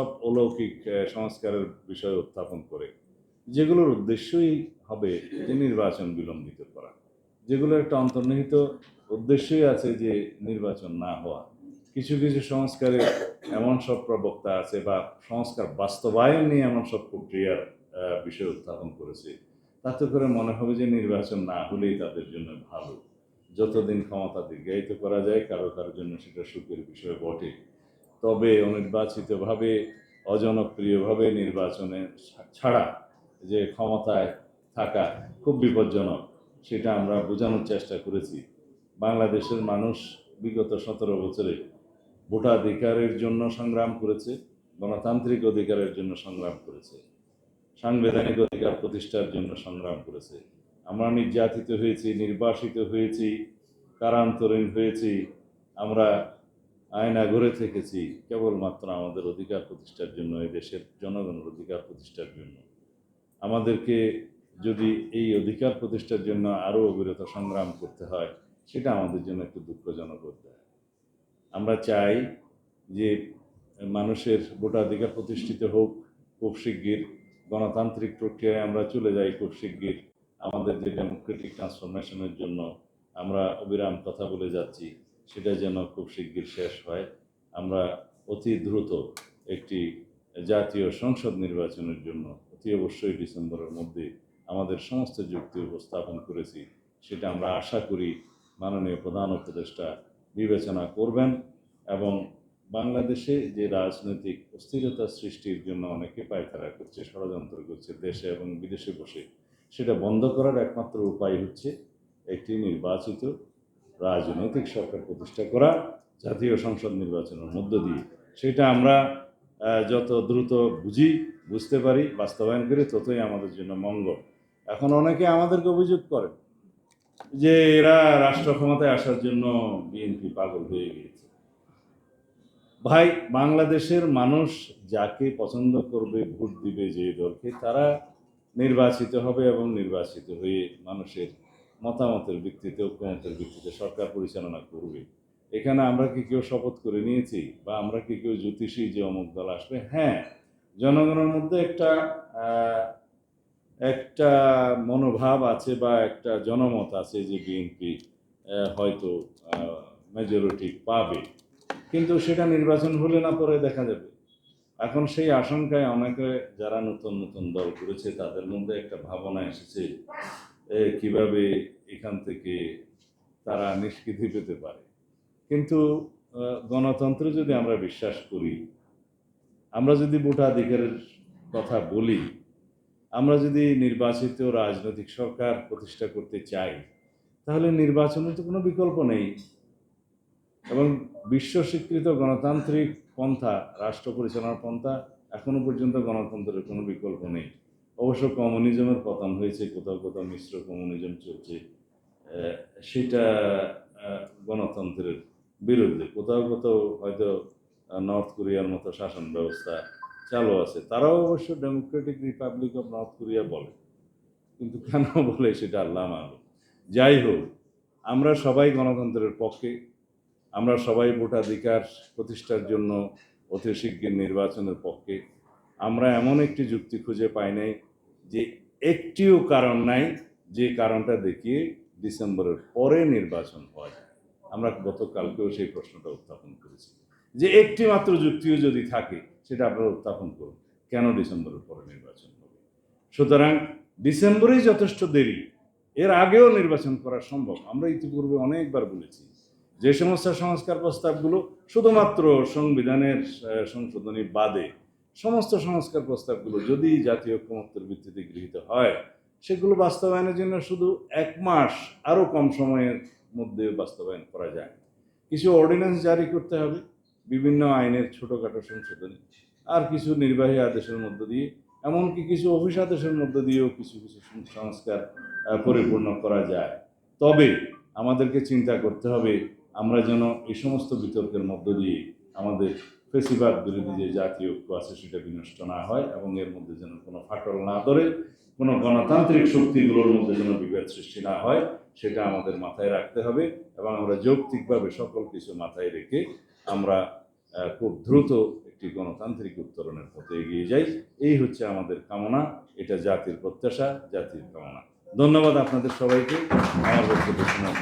সব অলৌকিক সংস্কারের বিষয় উত্থাপন করে, যেগুলোর উদ্দেশ্যই হবে যে নির্বাচন বিলম্বিত করা। যেগুলোর একটা অন্তর্নিহিত উদ্দেশ্যই আছে যে নির্বাচন না হওয়া। কিছু কিছু সংস্কারে এমন সব প্রবক্তা আছে বা সংস্কার বাস্তবায়ন নিয়ে এমন সব প্রক্রিয়ার বিষয় উত্থাপন করেছে। তাতে করে মনে হবে যে নির্বাচন না হলেই তাদের জন্য ভালো। যতদিন ক্ষমতা দীর্ঘায়িত করা যায়, কারও কারোর জন্য সেটা সুখের বিষয় বটে। তবে অনির্বাচিতভাবে, অজনপ্রিয়ভাবে নির্বাচনে ছাড়া যে ক্ষমতায় থাকা খুব বিপজ্জনক, সেটা আমরা বোঝানোর চেষ্টা করেছি। বাংলাদেশের মানুষ বিগত সতেরো বছরে ভোটাধিকারের জন্য সংগ্রাম করেছে, গণতান্ত্রিক অধিকারের জন্য সংগ্রাম করেছে, সাংবিধানিক অধিকার প্রতিষ্ঠার জন্য সংগ্রাম করেছে। আমরা নির্যাতিত হয়েছি, নির্বাসিত হয়েছি, কারান্তরীণ হয়েছি, আমরা আয়না ঘরে থেকেছি কেবলমাত্র আমাদের অধিকার প্রতিষ্ঠার জন্য, এই দেশের জনগণের অধিকার প্রতিষ্ঠার জন্য। আমাদেরকে যদি এই অধিকার প্রতিষ্ঠার জন্য আরও অবিরত সংগ্রাম করতে হয়, সেটা আমাদের জন্য একটু দুঃখজনক হতে হয় আমরা চাই যে মানুষের ভোটাধিকার প্রতিষ্ঠিত হোক, খুব শিগগির গণতান্ত্রিক প্রক্রিয়ায় আমরা চলে যাই, খুব শিগগির আমাদের যে ডেমোক্রেটিক ট্রান্সফরমেশনের জন্য আমরা অবিরাম কথা বলে যাচ্ছি। সেটা যেন খুব শিগগির শেষ হয়। আমরা অতি দ্রুত একটি জাতীয় সংসদ নির্বাচনের জন্য অতি অবশ্যই ডিসেম্বরের মধ্যে আমাদের সমস্ত যুক্তি উপস্থাপন করেছি, সেটা আমরা আশা করি মাননীয় প্রধান উপদেষ্টা বিবেচনা করবেন এবং বাংলাদেশে যে রাজনৈতিক অস্থিরতা সৃষ্টির জন্য অনেকে পায়তারা করছে, ষড়যন্ত্র করছে দেশে এবং বিদেশে বসে, সেটা বন্ধ করার একমাত্র উপায় হচ্ছে একটি নির্বাচিত রাজনৈতিক সরকার প্রতিষ্ঠা করা, জাতীয় সংসদ নির্বাচনের মধ্য দিয়ে। সেটা আমরা যত দ্রুত বুঝি, বুঝতে পারি, বাস্তবায়ন করি, ততই আমাদের জন্য মঙ্গল। এখন অনেকে আমাদেরকে অভিযোগ করে যে এরা রাষ্ট্র ক্ষমতায় আসার জন্য বিএনপি পাগল হয়ে গিয়েছে। ভাই, বাংলাদেশের মানুষ যাকে পছন্দ করবে, ভোট দিবে যে দলকে, তারা নির্বাচিত হবে এবং নির্বাচিত হয়ে মানুষের মতামতের ভিত্তিতে, ঐক্যমতের ভিত্তিতে সরকার পরিচালনা করবে। এখানে আমরা কি কেউ শপথ করে নিয়েছি? বা আমরা কি কেউ জ্যোতিষী যে অমুক দল আসবে? হ্যাঁ জনগণের মধ্যে একটা একটা মনোভাব আছে বা একটা জনমত আছে যে বিএনপি হয়তো মেজরিটি পাবে। কিন্তু সেটা নির্বাচন হলে না পরে দেখা যাবে। এখন সেই আশঙ্কায় অনেকে যারা নতুন নতুন দল করেছে, তাদের মধ্যে একটা ভাবনা এসেছে কীভাবে এখান থেকে তারা নিষ্কৃতি পেতে পারে। কিন্তু গণতন্ত্রে যদি আমরা বিশ্বাস করি, আমরা যদি ভোটাধিকারের কথা বলি, আমরা যদি নির্বাচিত রাজনৈতিক সরকার প্রতিষ্ঠা করতে চাই, তাহলে নির্বাচনের তো কোনো বিকল্প নেই। এবং বিশ্ব স্বীকৃত গণতান্ত্রিক পন্থা, রাষ্ট্র পরিচালনার পন্থা, এখনও পর্যন্ত গণতন্ত্রের কোনো বিকল্প নেই। অবশ্য কমিউনিজমের পতন হয়েছে, কোথাও কোথাও মিশ্র কমিউনিজম চলছে। সেটা গণতন্ত্রের বিরুদ্ধে। কোথাও কোথাও হয়তো নর্থ কোরিয়ার মতো শাসন ব্যবস্থা চালু আছে। তারাও অবশ্য Democratic Republic of North Korea বলে। কিন্তু কেন বলে সেটা আল্লাহ মালুম যাই হোক, আমরা সবাই গণতন্ত্রের পক্ষে। আমরা সবাই ভোটাধিকার প্রতিষ্ঠার জন্য অতি শিগগির নির্বাচনের পক্ষে। আমরা এমন একটি যুক্তি খুঁজে পাই নাই যে একটিও কারণ নাই, যে কারণটা দেখিয়ে ডিসেম্বরের পরে নির্বাচন হয়। আমরা গতকালকেও সেই প্রশ্নটা উত্থাপন করেছি। যে একটি মাত্র যুক্তিও যদি থাকে, সেটা আপনারা উত্থাপন করুন। কেন ডিসেম্বরের পরে নির্বাচন হবে? সুতরাং ডিসেম্বরেই যথেষ্ট দেরি। এর আগেও নির্বাচন করা সম্ভব। আমরা ইতিপূর্বে অনেকবার বলেছি, যে সমস্ত সংস্কার প্রস্তাবগুলো শুধুমাত্র সংবিধানের সংশোধনী বাদে সমস্ত সংস্কার প্রস্তাবগুলো যদি জাতীয় ঐক্যমত্যের ভিত্তিতে গৃহীত হয়, সেগুলো বাস্তবায়নের জন্য শুধু এক মাস আরও কম সময়ের মধ্যে বাস্তবায়ন করা যায়। কিছু অর্ডিন্যান্স জারি করতে হবে, বিভিন্ন আইনের ছোটোখাটো সংশোধনী, আর কিছু নির্বাহী আদেশের মধ্য দিয়ে, এমনকি কিছু অফিস আদেশের মধ্য দিয়েও কিছু কিছু সংস্কার পরিপূর্ণ করা যায়। তবে আমাদেরকে চিন্তা করতে হবে, আমরা যেন এই সমস্ত বিতর্কের মধ্য দিয়ে আমাদের ফেসিবাদ বিরোধী যে জাতীয় ঐক্য আছে, সেটা বিনষ্ট না হয় এবং এর মধ্যে যেন কোনো ফাটল না ধরে, কোনো গণতান্ত্রিক শক্তিগুলোর মধ্যে যেন বিভেদ সৃষ্টি না হয়, সেটা আমাদের মাথায় রাখতে হবে এবং আমরা যৌক্তিকভাবে সকল কিছু মাথায় রেখে আমরা খুব দ্রুত একটি গণতান্ত্রিক উত্তরণের পথে এগিয়ে যাই। এই হচ্ছে আমাদের কামনা, এটা জাতির প্রত্যাশা, জাতির কামনা। ধন্যবাদ আপনাদের সবাইকে। আমার বক্তব্য শোনার।